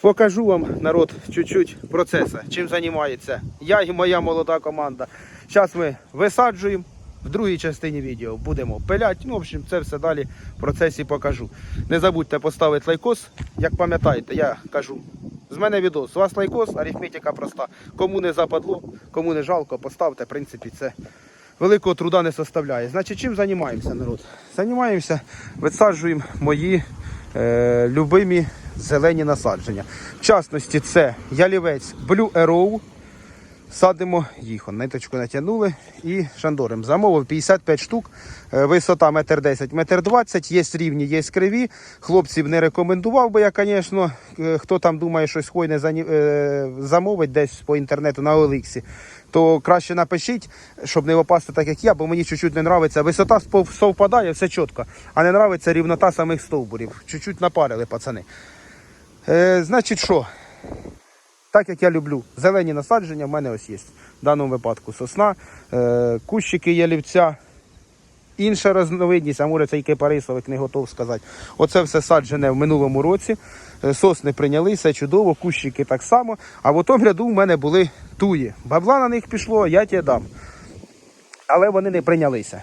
Покажу вам, народ, чуть-чуть процесу, чим займається я і моя молода команда. Зараз ми висаджуємо. В другій частині відео будемо пиляти. Ну, в общем, це все далі в процесі покажу. Не забудьте поставити лайкос. Як пам'ятаєте, я кажу, з мене відос. З вас лайкос, арифметика проста. Кому не западло, кому не жалко, поставте. В принципі, це великого труда не составляє. Значить, чим займаємося, народ? Займаємося, висаджуємо мої е, любимі зелені насадження. В частності, це ялівець Blue Arrow. Садимо їх. Ниточку натягнули і шандорим. Замовив 55 штук, е, висота 1,10 м, 1,20 м, є рівні, є криві. Хлопців не рекомендував би я, звісно. Е, Хто там думає, щось хвойне зані- е, замовить десь по інтернету на Оліксі, то краще напишіть, щоб не опасти так, як я, бо мені чуть-чуть не подобається. Висота совпадає, все чітко, а не подобається рівнота самих стовбурів. Чуть-чуть напарили пацани. Е, значить, що? Так як я люблю зелені насадження, в мене ось є. В даному випадку сосна, е, кущики ялівця, інша різновидність, а може це і кипарисовик, не готов сказати. Оце все саджене в минулому році. Е, Сосни прийнялися, чудово, кущики так само. А в тому ряду в мене були туї. Бабла на них пішло, я тебе дам. Але вони не прийнялися.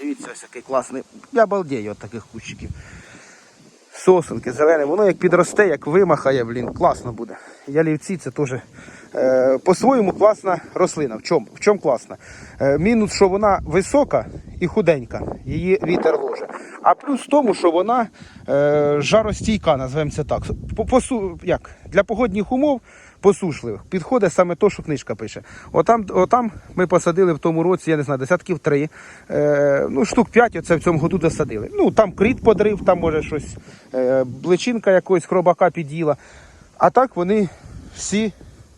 Дивіться, ось який класний. Я балдею від таких кущиків сосенки зелене, воно як підросте, як вимахає, блін, класно буде. Ялівці це теж е, по-своєму класна рослина. В чому в чому класна? Е, мінус, що вона висока і худенька, її вітер ложе. А плюс в тому, що вона е, жаростійка, називаємо це так. По, по, як? Для погодних умов посушливих підходить саме то, що книжка пише. Отам, отам ми посадили в тому році, я не знаю, десятків три, е, ну штук п'ять оце в цьому году досадили. Ну там кріт подрив, там може щось, е, бличинка якогось хробака під'їла. А так вони всі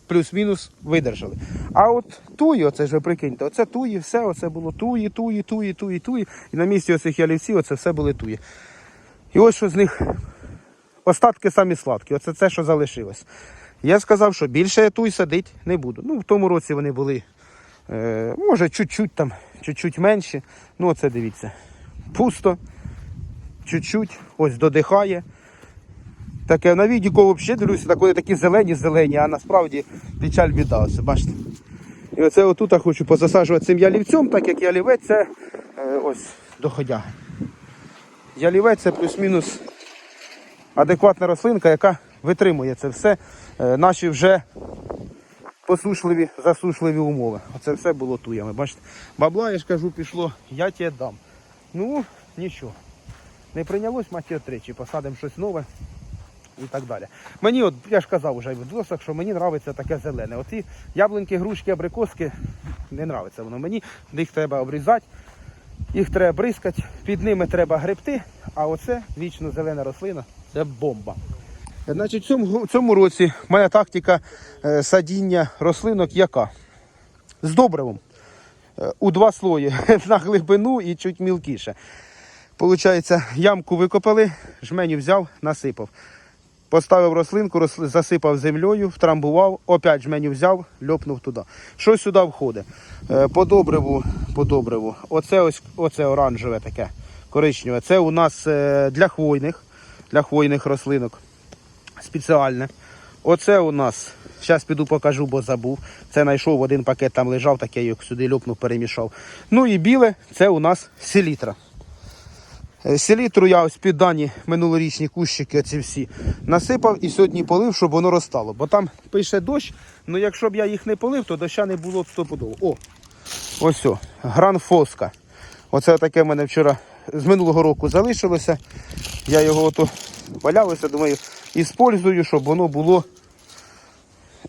плюс-мінус видержали. А от туї, оце ж ви прикиньте, оце туї, все, оце було туї, туї, туї, туї, туї. І на місці оцих ялівців оце все були туї. І ось що з них остатки самі сладкі, оце це, що залишилось. Я сказав, що більше я туй садити не буду. Ну, в тому році вони були, е, може, чуть-чуть там, чуть-чуть менші. Ну, оце дивіться. Пусто, чуть-чуть, ось додихає. Таке на відіку взагалі дивлюся, так вони такі зелені-зелені, а насправді печаль біда. Бачите. І оце отут я хочу позасаджувати цим ялівцем, так як ялівець це е, ось доходяги. Ялівець це плюс-мінус адекватна рослинка, яка витримує це все. Е, Наші вже посушливі, засушливі умови. Оце все було туями. Бачите, бабла, я ж кажу, пішло, я тебе дам. Ну, нічого. Не прийнялось матір тричі, посадимо щось нове і так далі. Мені, от, я ж казав уже в відосах, що мені подобається таке зелене. Оці яблуньки, грушки, абрикоски не подобається воно мені. Їх треба обрізати, їх треба бризкати, під ними треба гребти, а оце вічно зелена рослина це бомба. Значить, в цьому, цьому році моя тактика е, садіння рослинок яка? З добривом. Е, у два слої на глибину і чуть мілкіше. Получається, ямку викопали, жменю взяв, насипав. Поставив рослинку, росли- засипав землею, втрамбував, опять жменю взяв, льопнув туди. Що сюди входить? Е, По добриву, по добриву. Оце ось оце оранжеве таке, коричневе. Це у нас для хвойних, для хвойних рослинок. Спеціальне. Оце у нас, зараз піду покажу, бо забув. Це знайшов один пакет, там лежав, так я його сюди льопнув, перемішав. Ну і біле, це у нас селітра. Е, Селітру я ось під дані минулорічні кущики оці всі насипав і сьогодні полив, щоб воно розтало. Бо там пише дощ, ну якщо б я їх не полив, то доща не було б стопудово. О, ось о, гранфоска. Оце таке в мене вчора з минулого року залишилося. Я його ото валялося, думаю, іспользую, щоб воно було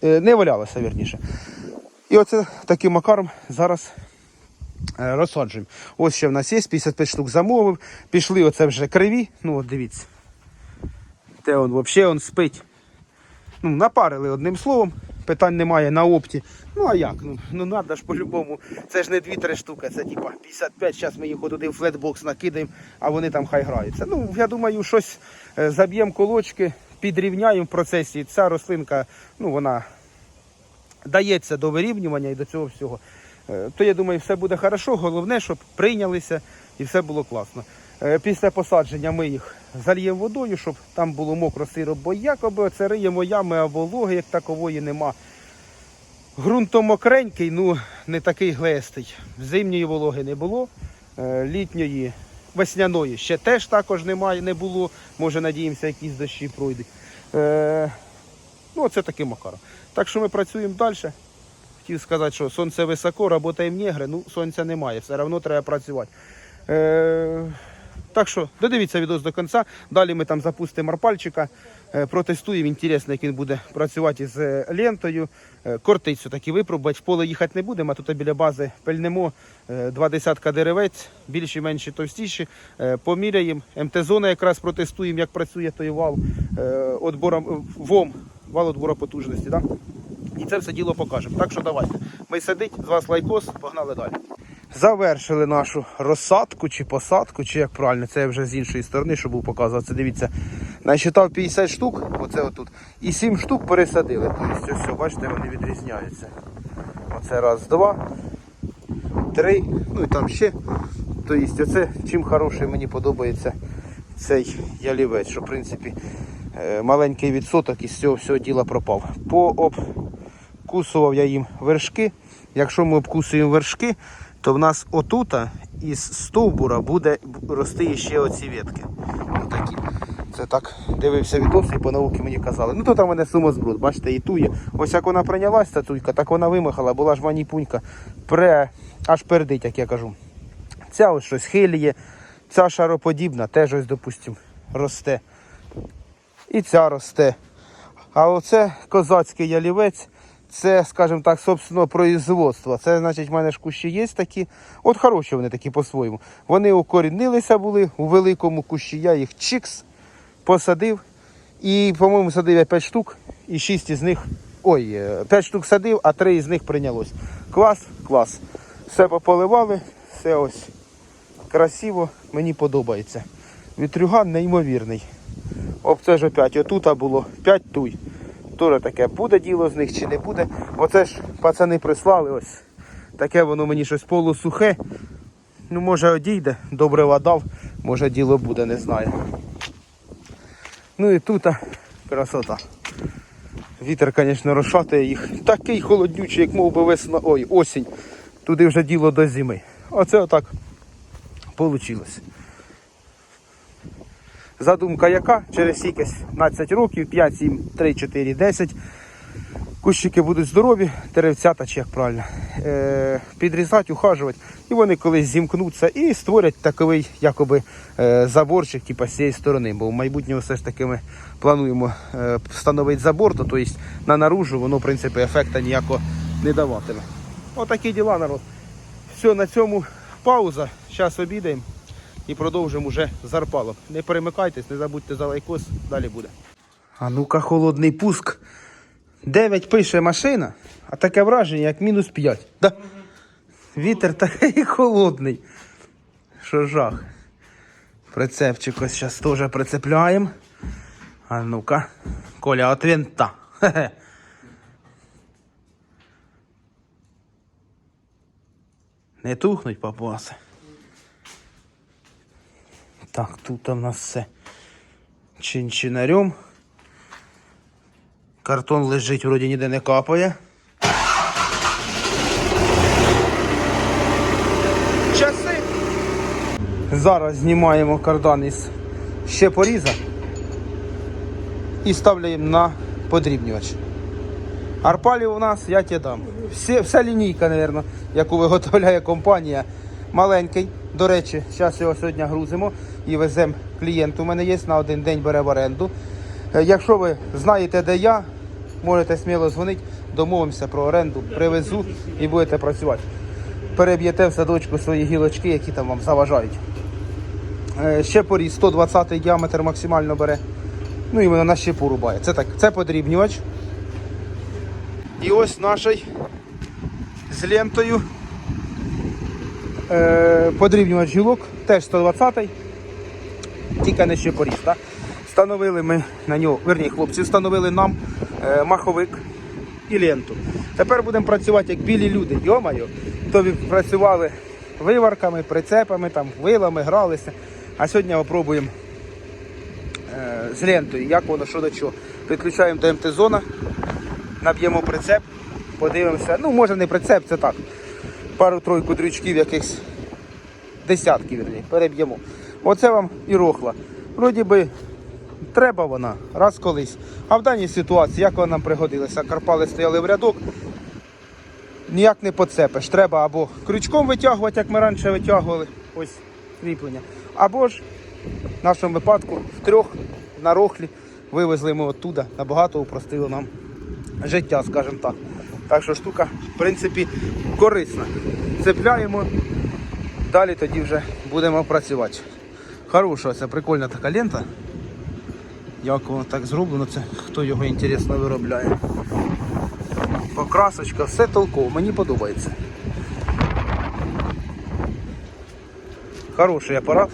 е, не валялося, вірніше. І оце таким макаром зараз е, розсаджуємо. Ось ще в нас є 55 штук замовив. Пішли оце вже криві. Ну от дивіться. Те он взагалі он спить. Ну, напарили одним словом. Питань немає на опті. Ну а як? Ну, ну треба ж по-любому. Це ж не 2-3 штуки, це типа 55. Зараз ми їх туди в флетбокс накидаємо, а вони там хай граються. Ну, я думаю, щось е, заб'ємо колочки, підрівняємо в процесі. Ця рослинка, ну вона дається до вирівнювання і до цього всього. Е, То я думаю, все буде хорошо. Головне, щоб прийнялися і все було класно. Е, Після посадження ми їх зальємо водою, щоб там було мокро сиро, бо якоби оце риємо ями, а вологи як такової нема. Ґрунт мокренький, ну не такий глистий. Зимньої вологи не було, е, літньої, весняної ще теж також немає, не було. Може, надіємося, якісь дощі пройдуть. Е, ну, це такий макаро. Так що ми працюємо далі. Хотів сказати, що сонце високо, роботаємо негри, ну сонця немає, все одно треба працювати. Е, так що додивіться відео до кінця. Далі ми там запустимо арпальчика, е, протестуємо. Інтересно, як він буде працювати з е, лентою. Е, Кортицю таки випробувати. В поле їхати не будемо, а тут біля бази пильнемо два десятка деревець, більші, менші, товстіші. Поміряємо. МТ-зона якраз протестуємо, як працює той вал отбором ВОМ, вал отбору потужності. Да? І це все діло покажемо. Так що давайте. Ми сидить, з вас лайкос, погнали далі. Завершили нашу розсадку чи посадку, чи як правильно, це я вже з іншої сторони, щоб був показувати. Дивіться, насчитав 50 штук, оце отут, і 7 штук пересадили. Тобто, ось, бачите, вони відрізняються. Оце раз, два, три, ну і там ще. Тобто, оце чим хороший мені подобається цей ялівець, що в принципі е, маленький відсоток із цього всього діла пропав. Пообкусував я їм вершки. Якщо ми обкусуємо вершки, то в нас отута із стовбура буде рости ще оці ветки. Отакі. Це так дивився відос і по науці мені казали. Ну то там мене сумозброд, бачите, і тує. Ось як вона прийнялась, ця туйка, так вона вимахала, була ж маніпунька, пре, аж пердить, як я кажу. Ця ось щось хиліє, ця шароподібна, теж ось, допустимо, росте. І ця росте. А оце козацький ялівець, це, скажімо так, собственного производства. Це значить, в мене ж кущі є такі. От хороші вони такі по-своєму. Вони укорінилися були у великому кущі. Я їх чикс посадив. І, по-моєму, садив я 5 штук, і 6 із них. Ой, 5 штук садив, а 3 із них прийнялось. Клас, клас. Все пополивали, все ось красиво, мені подобається. Вітрюган неймовірний. Об це ж опять отут було 5 туй. Тоже таке буде діло з них чи не буде. Оце ж пацани прислали ось. Таке воно мені щось полусухе. Ну, може одійде, добре дав, може діло буде, не знаю. Ну і тут красота. Вітер, звісно, розшатує їх. Такий холоднючий, як мов би весна. Ой, осінь. Туди вже діло до зими. Оце отак вийшло. Задумка яка? Через якесь 15 років, 5, 7, 3, 4, 10. Кущики будуть здорові, деревцята, чи як правильно, е, підрізати, ухажувати. І вони колись зімкнуться і створять такий якоби е, заборчик, типу, з цієї сторони. Бо в майбутньому все ж таки ми плануємо е, встановити забор, то тобто на наружу воно, в принципі, ефекту ніякого не даватиме. Отакі діла, народ. Все, на цьому пауза. Зараз обідаємо і продовжимо вже з. Не перемикайтесь, не забудьте за лайкос, далі буде. А ну-ка, холодний пуск. 9 пише машина, а таке враження, як мінус 5. Да? Вітер такий холодний. Що жах. Прицепчик ось зараз теж прицепляємо. А ну-ка, Коля, от винта. Не тухнуть папуаси. Так, тут у нас все чинчинарем. Картон лежить, вроді ніде не капає. Часи. Зараз знімаємо кардан із ще поріза і ставляємо на подрібнювач. Арпалів у нас, я тебе дам. Всі, вся лінійка, мабуть, яку виготовляє компанія. Маленький. До речі, зараз його сьогодні грузимо і веземо клієнт. У мене є на один день бере в оренду. Е, Якщо ви знаєте, де я, можете сміло дзвонити, домовимося про оренду, привезу і будете працювати. Переб'єте в садочку свої гілочки, які там вам заважають. Е, Ще поріз 120 діаметр максимально бере. Ну і воно на щепу рубає. Це так, це подрібнювач. І ось наш з лентою подрібнювач гілок, теж 120-й, тільки не ще поріз. Так? Встановили ми на нього, верні, хлопці, встановили нам е, маховик і ленту. Тепер будемо працювати як білі люди. Йомайо, то працювали виварками, прицепами, там, вилами, гралися. А сьогодні попробуємо е, з лентою, як воно, що до чого. Підключаємо до МТ-зона, наб'ємо прицеп, подивимося. Ну, може не прицеп, це так. Пару-тройку дрючків якихось десятки, вірні, переб'ємо. Оце вам і рохла. Вроді би треба вона раз колись. А в даній ситуації, як вона нам пригодилася? Карпали стояли в рядок, ніяк не поцепиш. Треба або крючком витягувати, як ми раніше витягували, ось кріплення. Або ж в нашому випадку втрьох на рохлі вивезли ми оттуда, набагато упростило нам життя, скажімо так. Так що штука, в принципі, корисна. Цепляємо, далі тоді вже будемо працювати. Хороша, це прикольна така лента. Як воно так зроблено, це хто його інтересно виробляє. Покрасочка, все толково, мені подобається. Хороший апарат.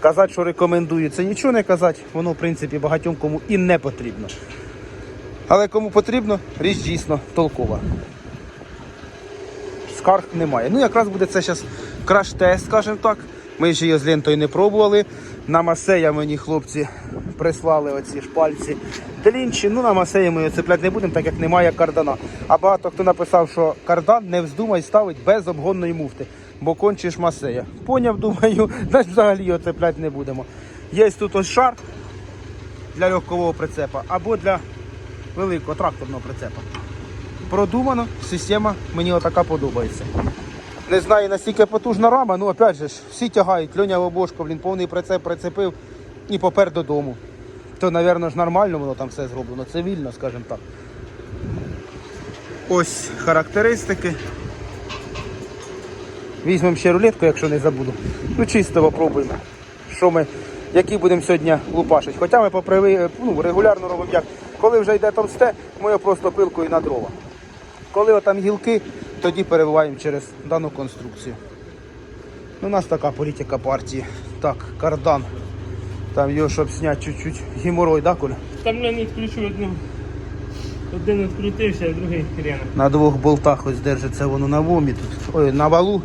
Казати, що рекомендую, це нічого не казати, воно в принципі багатьом кому і не потрібно. Але кому потрібно, річ дійсно толкова. Скарг немає. Ну якраз буде це зараз краш-тест, скажімо так. Ми ще її з лентою не пробували. На масея мені хлопці прислали оці шпальці длінші. Ну на масеї ми цепляти не будемо, так як немає кардана. А багато хто написав, що кардан не вздумай ставить без обгонної муфти, бо кончиш масея. Поняв, думаю, значить взагалі його цепляти не будемо. Є тут ось шар для легкового прицепа або для великого тракторного прицепа. Продумано, система мені отака подобається. Не знаю наскільки потужна рама, ну опять же всі тягають, Льоня Лобошко, блін, повний прицеп прицепив і попер додому. То, напевно, ж нормально воно там все зроблено, цивільно, скажімо так. Ось характеристики. Візьмемо ще рулетку, якщо не забуду. Ну чисто попробуємо. Що ми, які будемо сьогодні лупашити. Хоча ми поприви, ну, регулярно робимо як. Коли вже йде товсте, ми його просто пилкою на дрова. Коли отам гілки, тоді переливаємо через дану конструкцію. Ну, у нас така політика партії. Так, кардан. Там його, щоб зняти чуть-чуть геморой, да, Коля? Там я не відключу одну. Один відкрутився, а другий хрена. На двох болтах ось держиться воно на вомі тут. Ой, на валу.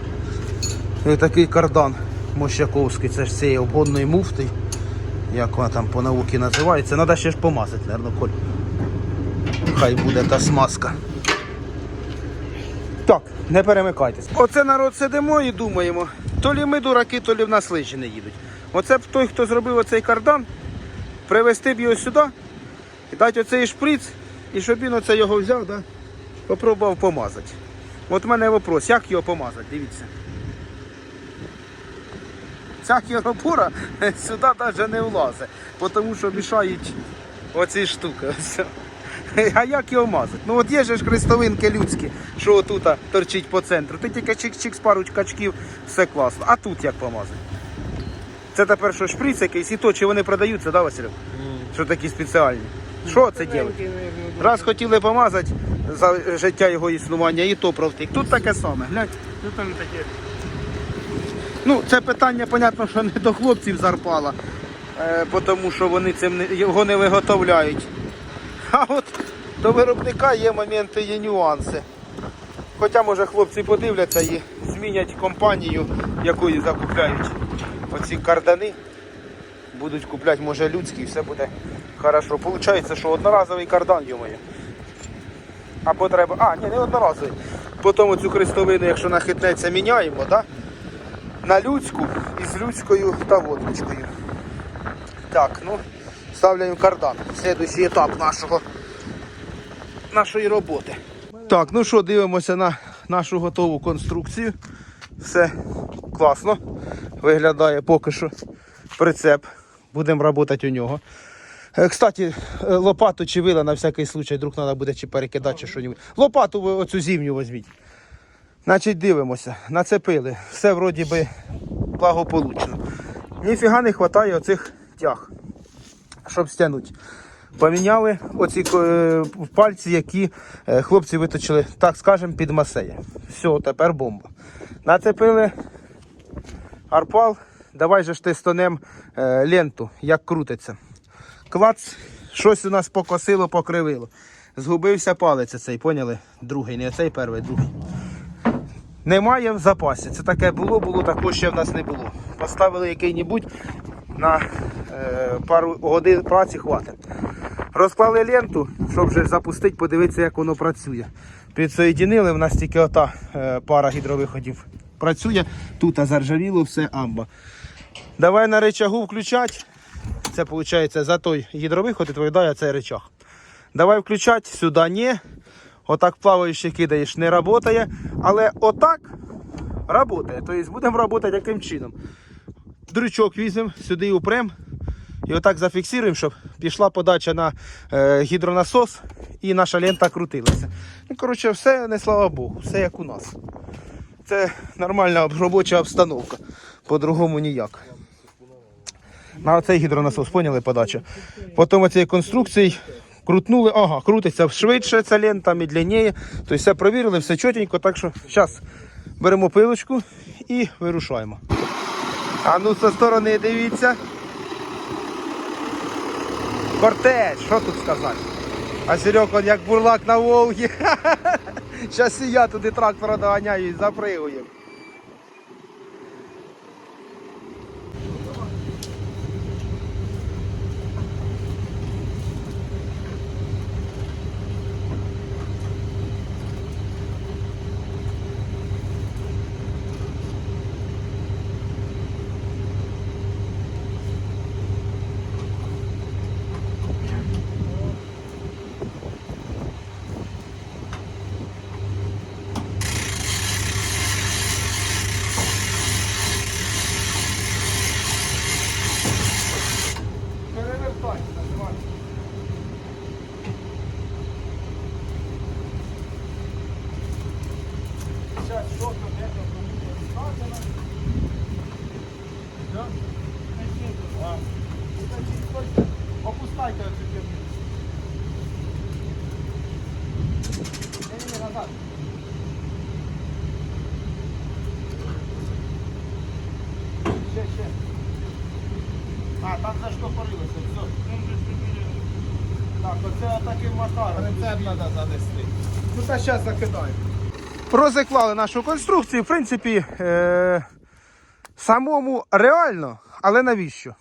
І такий кардан Мощаковський. Це ж цієї обгонної муфти. Як вона там по науці називається. Треба ще ж помазати, мабуть, Коль. Хай буде та смазка. Так, не перемикайтесь. Оце народ сидимо і думаємо, то лі ми дураки, то лі в нас лижі не їдуть. Оце б той, хто зробив оцей кардан, привезти б його сюди і дати оцей шприц, і щоб він оце його взяв, да, попробував помазати. От в мене вопрос, як його помазати, дивіться. Ця хіропора сюди навіть не влазить, тому що мішають оці штуки. А як його мазати? Ну от є ж хрестовинки людські, що отут торчить по центру. Ти тільки чик-чик з пару качків, все класно. А тут як помазати? Це тепер що шприц якийсь і то, чи вони продаються, да, Василь? Що такі спеціальні? Що це робить? Раз хотіли помазати за життя його існування, і то провтик. Тут таке саме. Глянь. Ну там таке. Ну, це питання, понятно, що не до хлопців зарпала, е, тому що вони цим не, його не виготовляють. А от до виробника є моменти, є нюанси. Хоча, може, хлопці подивляться і змінять компанію, якою закупляють оці кардани. Будуть купляти, може, людські, і все буде хорошо. Получається, що одноразовий кардан, йомає. Або треба. А, ні, не одноразовий. Потім цю хрестовину, якщо нахитнеться, міняємо, так? На людську із людською та водочкою. Так, ну, ставляємо кардан. Слідуючий етап нашого, нашої роботи. Так, ну що, дивимося на нашу готову конструкцію. Все класно. Виглядає поки що прицеп. Будемо працювати у нього. Е, Кстати, е, лопату чи вила на всякий случай, вдруг треба буде чи перекидати, чи щось. Лопату ви оцю зимню візьміть. Значить, дивимося, нацепили. Все вроді би благополучно. Ніфіга не вистачає оцих тяг, щоб стягнути. Поміняли оці е, пальці, які е, хлопці виточили, так скажемо, під масея. Все, тепер бомба. Нацепили арпал. Давай же ж тестонем е, ленту, як крутиться. Клац, щось у нас покосило, покривило. Згубився палець цей, поняли? Другий, не цей перший, другий. Немає в запасі. Це таке було, було, такого ще в нас не було. Поставили який-небудь на е, пару годин праці хватить. Розклали ленту, щоб вже запустити, подивитися, як воно працює. Підсоєдинили, в нас тільки ота е, пара гідровиходів працює. Тут заржавіло все амба. Давай на речагу включати. Це виходить за той гідровиход відповідає цей речах. Давай включати, сюди ні. Отак плаваючи кидаєш, не працює. Але отак працює. Тобто будемо працювати яким чином. Дрючок візьмемо, сюди упрем. І отак зафіксуємо, щоб пішла подача на е, гідронасос і наша лента крутилася. Ну, коротше, все, не слава Богу, все як у нас. Це нормальна робоча обстановка. По-другому ніяк. На цей гідронасос, поняли подача. Потім цієї конструкції крутнули, ага, крутиться швидше ця лента, медленніє. Тобто все провірили, все чотенько. Так що зараз беремо пилочку і вирушаємо. А ну зі сторони дивіться. Кортеж, що тут сказати? А Серег, он як бурлак на Волгі. Зараз і я туди трактора доганяю і запригую. Перевертай, називай. Зараз що там, де там, кому сказано. Да? А. Ну, так, чи хтось- Опускайте оцю фірму. Ні-ні-ні, назад. Ще, ще. А, там заштопорилося, все. Так, оце таким макаром. Рецепт треба занести. Ну та зараз закидаємо. Розіклали нашу конструкцію. В принципі, е- самому реально, але навіщо?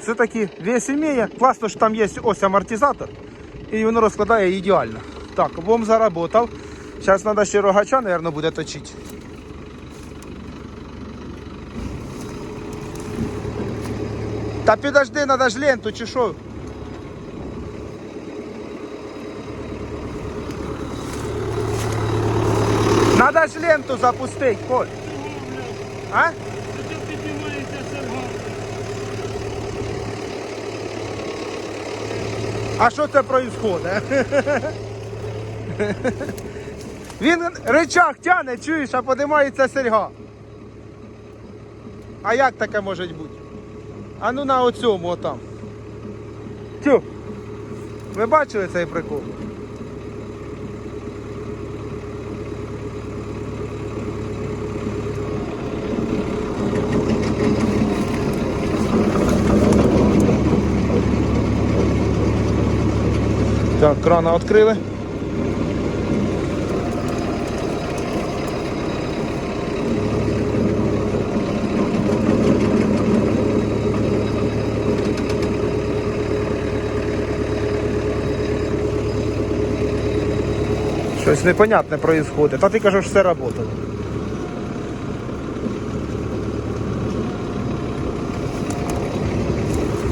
Все-таки вес імеє. Класно, що там є ось амортизатор. І воно розкладає ідеально. Так, бом заработав. Зараз треба ще рогача, мабуть, буде точити. Та підожди, треба ж ленту чи що? Надо ж ленту запустить, Коль. А? А що це происходит? Він речах тяне, чуєш, а подимається серга. А як таке може бути? А ну на оцьому отам. Тю. Ви бачили цей прикол? Так, крана відкрили. Щось непонятне происходит. А ти кажеш, все работало.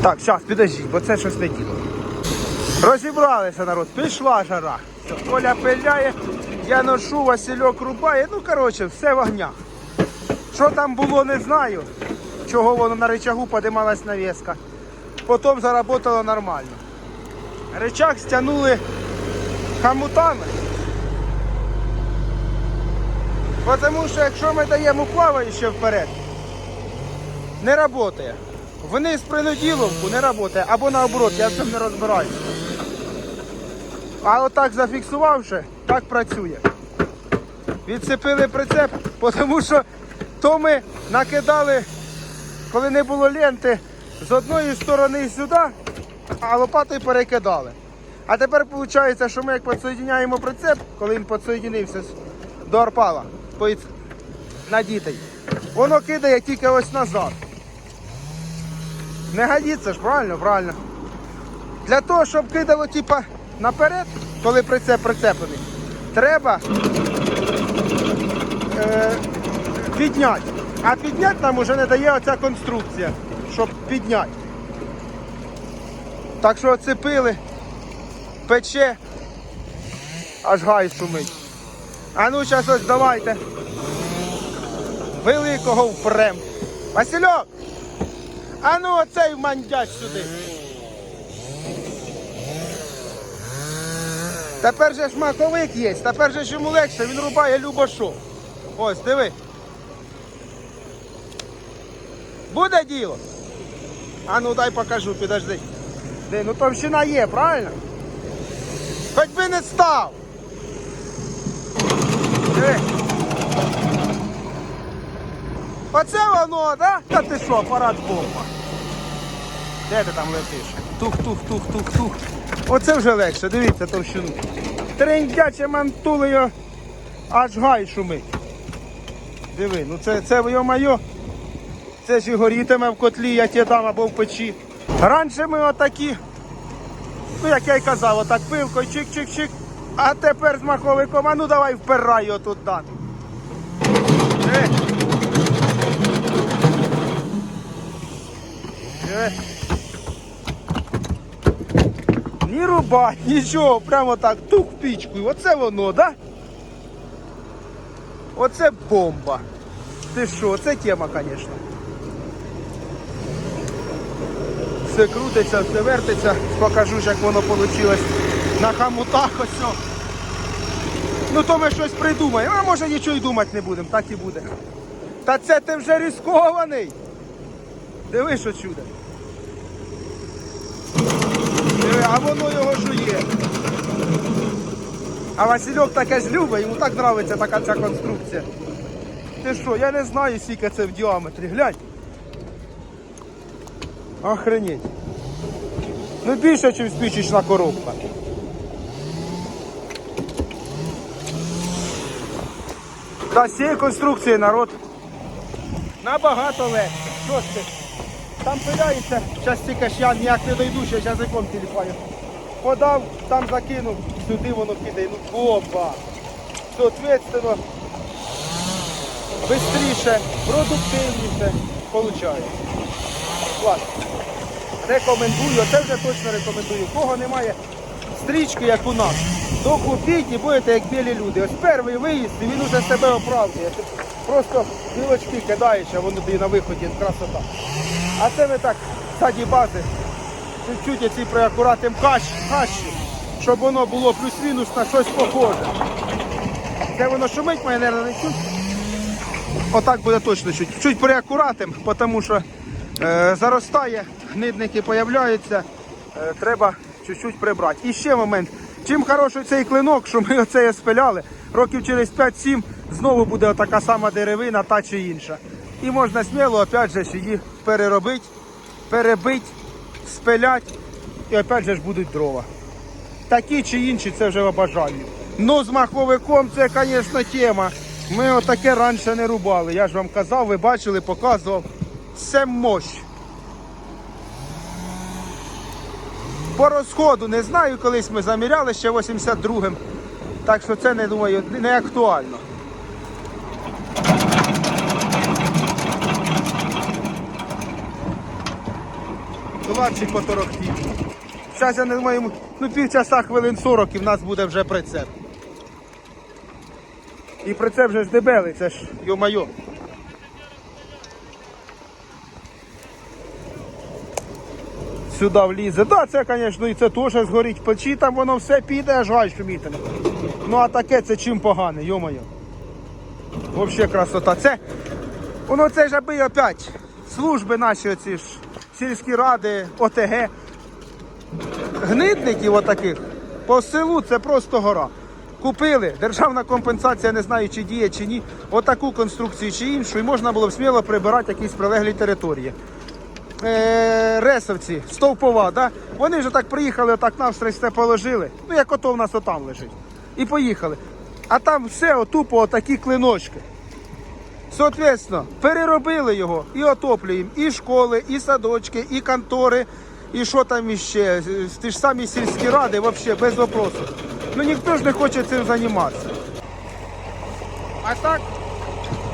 Так, зараз, підождіть, бо це щось не діло. Розібралися народ, пішла жара. Коля пиляє, я ношу, Васильок рубає. Ну, коротше, все в огнях. Що там було, не знаю. Чого воно на рычагу подималась навеска. Потім заработало нормально. Рычаг стягнули хамутами. Тому що якщо ми даємо плаваюче вперед, не працює. Вниз принуділовку не працює, або наоборот, я в не розбираюся. А отак зафіксувавши, так працює. Відцепили прицеп, тому що то ми накидали, коли не було ленти, з одної сторони сюди, а лопатою перекидали. А тепер виходить, що ми як підсоєдняємо прицеп, коли він підсоєдинився з- до арпала, по- надітий. Воно кидає тільки ось назад. Не годиться ж, правильно? Правильно. Для того, щоб кидало типа наперед, коли прицеп прицеплений, треба е, підняти. А підняти нам уже не дає оця конструкція, щоб підняти. Так що оцепили, пече, аж гай шумить. А ну зараз ось давайте. Великого впрем. Васильок! А ну оцей мандяч сюди. Тепер же ж маковик є, тепер же ж йому легше, він рубає любо що. Ось, диви. Буде діло. А ну дай покажу, підожди. Де, ну товщина є, правильно? Хоч би не став. Диви. Оце воно, да? Та ти що, апарат бомба. Де ти там летиш? Тух, тух, тух, тух, тух. Оце вже легше, дивіться товщину. Трендяче мантули його, аж гай шумить. Диви, ну це, це йо-майо. Це ж і горітиме в котлі, я тебе дам або в печі. Раніше ми отакі, ну як я й казав, отак пилкою чик-чик-чик. А тепер з маховиком, а ну давай впирай його тут дати. Диви. Диви. Ні рубать, нічого, прямо так тух. І Оце воно, да? Оце бомба. Ти що, це тема, звісно. Все крутиться, все вертиться. Покажу, як воно вийшло на хамутах ось. Ну то ми щось придумаємо, а може нічого й думати не будемо, так і буде. Та це ти вже рискований. Диви, що чудо. Диви, а воно його жує. А Васильок таке ж йому так подобається така ця конструкція. Ти що, я не знаю, скільки це в діаметрі. Глянь. Охренеть. Ну більше, ніж спічечна коробка. Та з цієї конструкції народ набагато легше. Що ж ти? Там пиляється, зараз тільки ж я ніяк не дойду, ще язиком телефону. Подав, там закинув, сюди воно піде. Ну опа. Соответственно, швидше, продуктивніше виходить. Ладно. Рекомендую, це вже точно рекомендую. Кого немає стрічки, як у нас, то купіть і будете як білі люди. Ось перший виїзд, і він уже себе оправдує. Просто білочки кидаєш, а воно тобі на виході красота. А це ми так ззаді бази, чуть-чуть ці приакуратим кащі, щоб воно було плюс-мінус на щось похоже. Це воно шумить, має нервно не чуть. Отак буде точно чуть. Чуть приакуратим, тому що е, заростає, гнидники появляються, е, треба чуть-чуть прибрати. І ще момент. Чим хороший цей клинок, що ми оце спиляли, років через 5-7 знову буде така сама деревина, та чи інша. І можна сміло опять же її переробити, перебити, спиляти, і опять же ж будуть дрова. Такі чи інші, це вже бажання. Ну, з маховиком це, звісно, тема. Ми отаке раніше не рубали. Я ж вам казав, ви бачили, показував. Це мощ. По розходу не знаю, колись ми заміряли ще 82-м. Так що це не думаю, не актуально. Кулачик поторохтів. Зараз я не думаю, ну півчаса хвилин 40 і в нас буде вже прицеп. І прицеп вже ж дебелий, це ж йо-майо. Сюди влізе. Так, це, звісно, і це теж згорить печі, там воно все піде, аж гай шумітиме. Ну а таке це чим погане, йо-моє. Взагалі красота. Це, воно це ж аби опять служби наші оці ж, сільські ради, ОТГ. Гнидників отаких по селу це просто гора. Купили, державна компенсація, не знаю, чи діє, чи ні, отаку конструкцію чи іншу, і можна було б сміло прибирати якісь прилеглі території. Е, ресовці, стовпова, да? вони вже так приїхали, отак навстріч все положили. Ну, як ото в нас отам лежить. І поїхали. А там все отупо отакі клиночки. Соответственно, переробили його і отоплюємо і школи, і садочки, і контори, і що там іще. Ті ж самі сільські ради, взагалі без вопросу. Ну ніхто ж не хоче цим займатися. А так,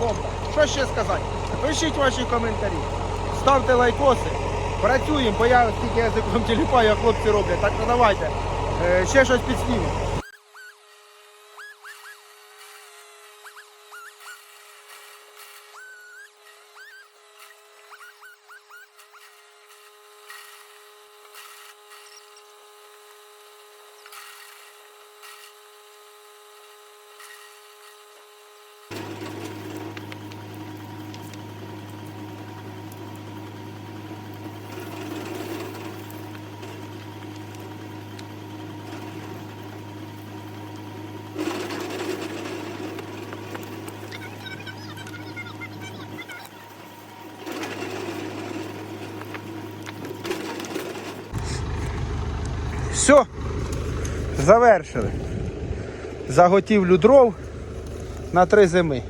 бомба. Що ще сказати? Пишіть ваші коментарі, ставте лайкоси, працюємо, бо я тільки язиком тіліпаю, а хлопці роблять. Так що давайте. Е, ще щось підснімемо. Все, завершили. Заготівлю дров на три зими.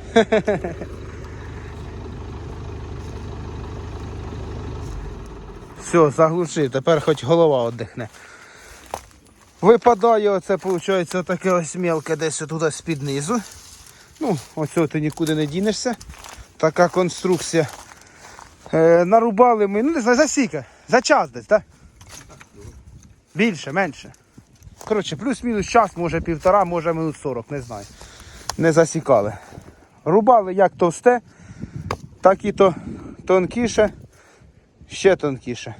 Все, заглушив, тепер хоч голова віддихне. Випадає оце, виходить, таке ось мелке десь туди з-під низу. Ну, оцього ти нікуди не дінешся. Така конструкція. Е, нарубали ми, ну не знаю, за скільки? За час десь, так? Більше, менше. Коротше, плюс-мінус час, може півтора, може минут 40, не знаю. Не засікали. Рубали як товсте, так і то тонкіше, ще тонкіше.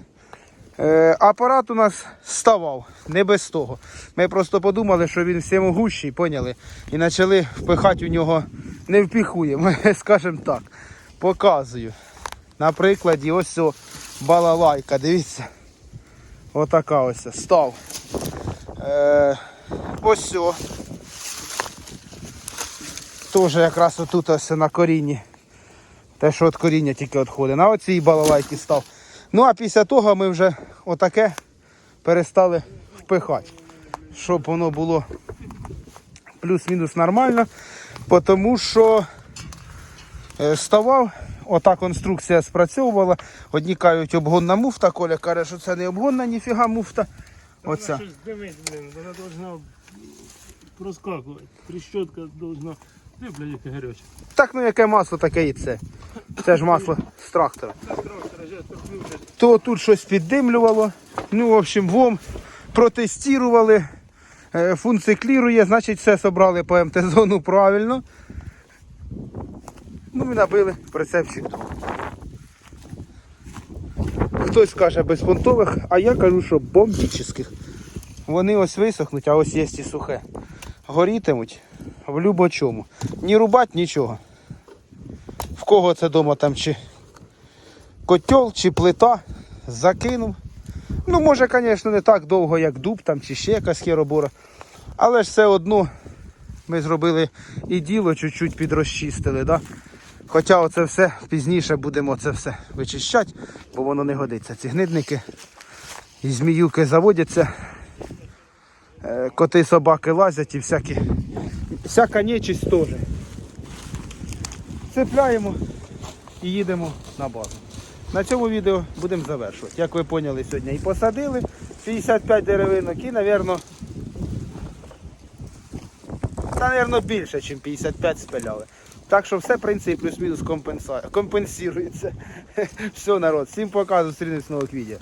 Е, апарат у нас ставав, не без того. Ми просто подумали, що він всемогущий, поняли, і почали впихати у нього не впіхуємо, скажімо так. Показую. На прикладі ось о, балалайка, дивіться. Отака ось став. Е, ось о. Теж якраз отут ось на корінні. Те, що від коріння тільки відходить. На оцій балалайки став. Ну а після того ми вже отаке перестали впихати. Щоб воно було плюс-мінус нормально. Тому що е, ставав, ота конструкція спрацьовувала. Одні кажуть, обгонна муфта, Коля каже, що це не обгонна, ніфіга муфта. Оця. Щось димить, блин, вона должна проскакувати. Тріщотка должна. Ти, блядь, яке гаряче. Так, ну яке масло, таке і це. Це ж масло з трактора. Це трактор, я торкнув. То тут щось піддимлювало. Ну, в общем, ВОМ протестували. Е, Функціклірує, значить все собрали по МТ-зону правильно. Ну і набили прицепчик. Хтось каже без понтових, а я кажу, що бомбічних. Вони ось висохнуть, а ось є і сухе. Горітимуть в любочому. Ні рубать, нічого. В кого це дома там чи котел чи плита закинув. Ну, може, звісно, не так довго, як дуб там чи ще якась херобора. Але ж все одно ми зробили і діло чуть-чуть підрозчистили. Да? Хоча оце все пізніше будемо це все вичищати, бо воно не годиться. Ці гнидники і зміюки заводяться, е, коти, собаки лазять і всякі, всяка нечисть теж. Цепляємо і їдемо на базу. На цьому відео будемо завершувати. Як ви поняли, сьогодні і посадили 55 деревинок і, мабуть, та, більше, ніж 55 спиляли. Так що все, в принципі, плюс-мінус компенсується. Все, народ, всім пока, зустрінемось в нових відео.